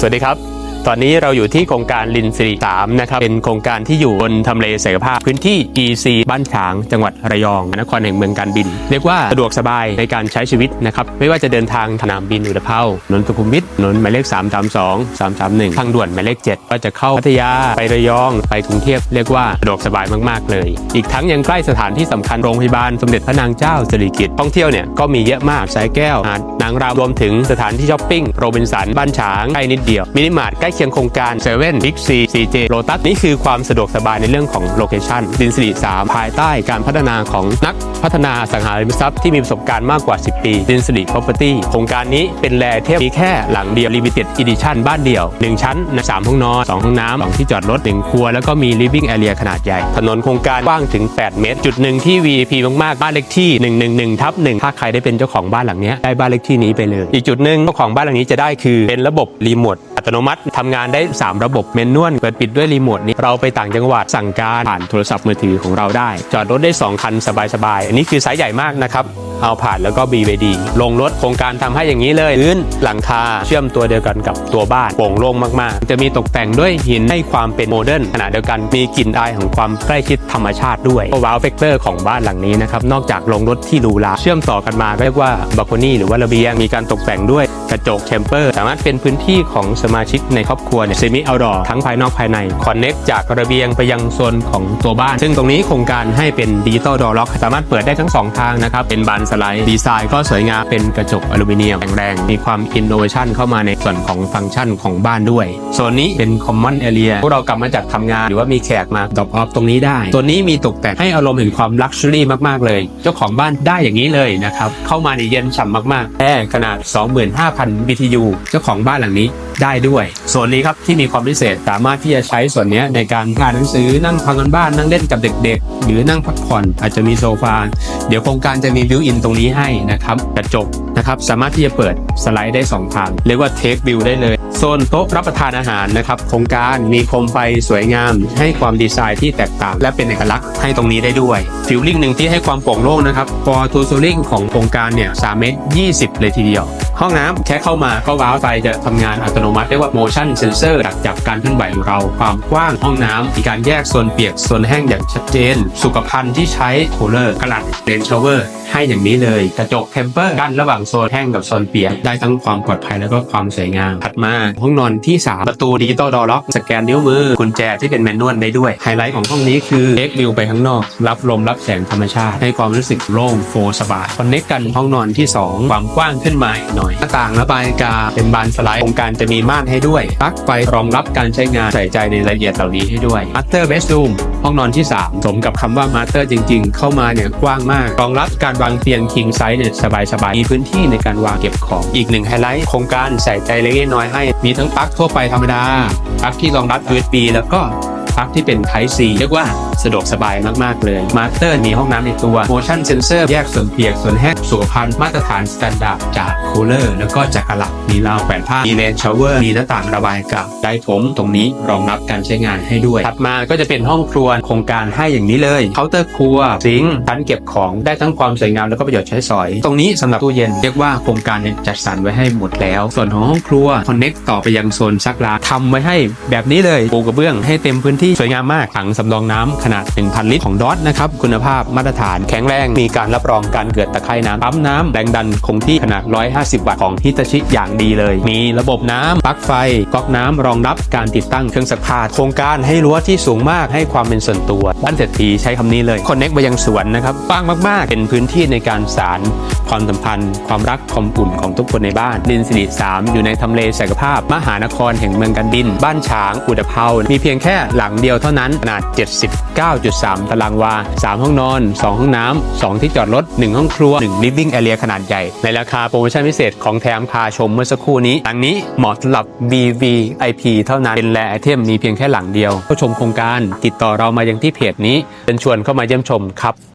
สวัสดีครับ ตอนนี้เราอยู่ที่โครงการลินซีสามนะครับ เป็นโครงการที่อยู่บนทำเลศักยภาพ พื้นที่ EC บ้านฉาง จังหวัดระยอง นครแห่งเมืองการบิน เรียกว่าสะดวกสบายในการใช้ชีวิตนะครับ ไม่ว่าจะเดินทางสนามบินอุตภเปานนทสุขุมวิทนนหมายเลข 332 331 ทางด่วนหมายเลข 7 ก็จะเข้าพัทยา ไประยอง ไปกรุงเทพเรียกว่าสะดวกสบายมากๆ เลย อีกทั้งยังใกล้สถานที่สำคัญโรงพยาบาลสมเด็จพระนางเจ้าสิริกิติ์ท่องเที่ยวเนี่ยก็มีเยอะมากสายแก้วหาดนางรามรวมถึงสถานที่ช้อปปิ้งโรบินสันบ้านฉางใกล้นิดเดียวมินิมาร์ทใกล้เคียงโครงการเซเว่นบิ๊กซีซีเจโรตัสนี่คือความสะดวกสบายในเรื่องของโลเคชันดินสิริ3ภายใต้การพัฒนาของนักพัฒนาสังหาริมทรัพย์ที่มีประสบการณ์มากกว่า 10 ปีดินสิริพ property โครงการนี้เป็นแลเทพมีแค่หลังเดียว limited edition บ้านเดียว 1 ชั้นนะ3ห้องนอน 2 ห้องน้ำ2ที่จอดรถ 1 ครัว แล้วก็มี living area ขนาดใหญ่ ถนนโครงการกว้างถึง 8 เมตร จุดหนึ่งที่ VIP มากๆ บ้านเล็กที่ 111ทับ1ถ้าใครได้เป็นเจ้าของบ้านหลังนี้ได้บ้านเล็กที่นี้ไปเลย อีกจุดหนึ่งเจ้าของบ้านหลังนี้จะได้คือเป็นระบบรีโมท อัตโนมัติทำงานได้ 3 ระบบเมนนวลเปิดปิดด้วยรีโมทนี้เราไปต่างจังหวัดสั่งการผ่านโทรศัพท์มือถือของเราได้ จอดรถได้ 2 คันสบายๆ อันนี้คือไซส์ใหญ่มากนะครับเอาผ่านแล้วก็ BVD ลงรถโครงการทำให้อย่างนี้เลยพื้นหลังคาเชื่อมตัวเดียวกันกับตัวบ้านโปร่งโล่งมากๆ จะมีตกแต่งด้วยหินให้ความเป็นโมเดิร์นขณะเดียวกันมีกลิ่นอายของความใกล้ชิดธรรมชาติด้วยว้าวเฟกเตอร์ของบ้านหลังนี้นะครับนอกจากลงรถที่หรูหราเชื่อมต่อกันมาเรียกว่าบ a ลคนี่หรือว่าระเบียงมีการตกแต่งด้วยกระจกแชมเปอร์ สามารถเป็นพื้นที่ของสมาชิกในครอบครัวเนี่ยเซมิเอาดอทั้งภายนอกภายในคอนเน็กจากระเบียงไปยังโซนของตัวบ้าน ซึ่งตรงนี้โครงการให้เป็นดิจิตอลดอร์ล็อก สามารถเปิดได้ทั้งสองทางนะครับเป็นบานสไลด์ ดีไซน์ก็สวยงามเป็นกระจกอลูมิเนียมแข็งแรงมีความอินโนเวชันเข้ามาในส่วนของฟังก์ชันของบ้านด้วยโซนนี้เป็นคอมมอนแอเรียพวกเรากลับมาจากทำงาน หรือว่ามีแขกมาดรอปออฟตรงนี้ได้ตัวนี้มีตกแต่งให้อารมณ์ถึงความลักชัวรี่มากๆเลย เจ้าของบ้านได้อย่างนี้เลยนะครับเข้ามาในเย็นฉ่ำมากๆแอร์ขนาด 25,000 BTU เจ้าของบ้านหลังนี้ได้ด้วยส่วนนี้ครับที่มีความพิเศษสามารถที่จะใช้ส่วนนี้ในการอ่านหนังสือนั่งพักกันบ้านนั่งเล่นกับเด็กๆ หรือนั่งพักผ่อนอาจจะมีโซฟาเดี๋ยวโครงการจะมีวิวอินตรงนี้ให้นะครับกระจกนะครับสามารถที่จะเปิดสไลด์ได้ 2 ทาง เรียกว่าเทควิวได้เลย โซนโต๊ะรับประทานอาหารนะครับโครงการมีโคมไฟสวยงาม ให้ความดีไซน์ที่แตกต่าง และเป็นเอกลักษณ์ให้ตรงนี้ได้ด้วยฟิลลิ่งหนึ่งที่ให้ความโปร่งโล่งนะครับฟอร์ทูโซลิ่งของโครงการเนี่ย3เมตร20เลยทีเดียว ห้องน้ำแค่เข้ามาก็ว้าวไฟจะทำงานอัตโนมัติเรียกว่า motion sensor ดักจับการเคลื่อนไหวของเรา ความกว้างห้องน้ำมีการแยกโซนเปียกโซนแห้งอย่างชัดเจน สุขภัณฑ์ที่ใช้โคลเลอร์กระดเลนชาวเวอร์ให้อย่างนี้เลย กระจกเทมเปอร์กั้นระหว่างโซนแห้งกับโซนเปียก ได้ทั้งความปลอดภัยแล้วก็ความสวยงามถัดมาห้องนอนที่ 3 ประตูดิจิตอลดอล็อกสแกนนิ้วมือกุญแจที่เป็นแมนนวลได้ด้วย ไฮไลท์ของห้องนี้คือเอ็กวิวไปข้างนอก รับลมรับแสงธรรมชาติ ให้ความรู้สึกโล่งโฟร์สบายคอนเนคกันห้องนอนที่ 2 ความกว้างขึ้นมาหน่อยหน้าต่างระบายอากาศเป็นบานสไลด์โครงการจะมีม่านให้ด้วยปลั๊กไฟรองรับการใช้งานใส่ใจในรายละเอียดเหล่านี้ให้ด้วย Master Bedroom ห้องนอนที่ 3 สมกับคำว่า Master จริง ๆ เข้ามาเนี่ยกว้างมาก รองรับการวางเตียง King Size เนี่ยสบายๆมีพื้นที่ในการวางเก็บของอีกหนึ่งไฮไลท์โครงการใส่ใจเล็กน้อยให้มีทั้งปลั๊กทั่วไปธรรมดาปลั๊กที่รองรับ USB แล้วก็ ลั๊กที่เป็น Type C เรียกว่าสะดวกสบายมาก ๆ เลย Master มีห้องน้ำในตัว Motion Sensor แยกส่วนเปียกส่วนแห้งสุขภัณฑ์มาตรฐานสแตนดาร์ดจากคูลเลอร์แล้วก็จากกระหลักมีราวแขวนผ้ามีเลนชาวเวอร์มีหน้าต่างระบายอากาศได้ถมตรงนี้รองรับการใช้งานให้ด้วยถัดมาก็จะเป็นห้องครัวโครงการให้อย่างนี้เลยเคาน์เตอร์ครัวซิงค์ชั้นเก็บของได้ทั้งความสวยงามแล้วก็ประโยชน์ใช้สอย ตรงนี้สำหรับตู้เย็นเรียกว่าโครงการจัดสรรไว้ให้หมดแล้ว ส่วนของห้องครัวคอนเน็กต่อไปยังโซนซักล้างทำไว้ให้แบบนี้เลยปูกระเบื้องให้เต็มพื้นที่สวยงามมากถังสำรองน้ำขนาด 1,000 ลิตรของดอทนะครับคุณภาพมาตรฐานแข็งแรงมีการรับรองการเกิดตะไคร่น้ำปั๊มน้ำแรงดันคงที่ขนาด 150 วัตต์ของฮิตาชิอย่างดีเลย มีระบบน้ำปลั๊กไฟก๊อกน้ำรองรับการติดตั้งเครื่องซักผ้าโครงการให้รั้วที่สูงมากให้ความเป็นส่วนตัวบ้านเศรษฐีใช้คำนี้เลยคอนเน็กไปยังสวนนะครับกว้างมาก ๆ เป็นพื้นที่ในการสารความสัมพันธ์ ความรักความอุ่นของทุกคนในบ้านดินสิริ3อยู่ในทำเลศักยภาพ มหานครแห่งเมืองกันดิน บ้านฉางอุตภเปามีเพียงแค่หลังเดียวเท่านั้นขนาด 79.3 ตารางวา 3 ห้องนอน 2 ห้องน้ำ 2 ที่จอดรถ 1 ห้องครัว 1 living area ขนาดใหญ่ ในราคาโปรโมชั่นพิเศษของแถมพาชมเมื่อสักครู่นี้ หลังนี้เหมาะสำหรับ BVIP เท่านั้น เป็นแลไอเทมมีเพียงแค่หลังเดียวเข้าชมโครงการติดต่อเรามายังที่เพจนี้เป็นชวนเข้ามาเยี่ยมชมครับ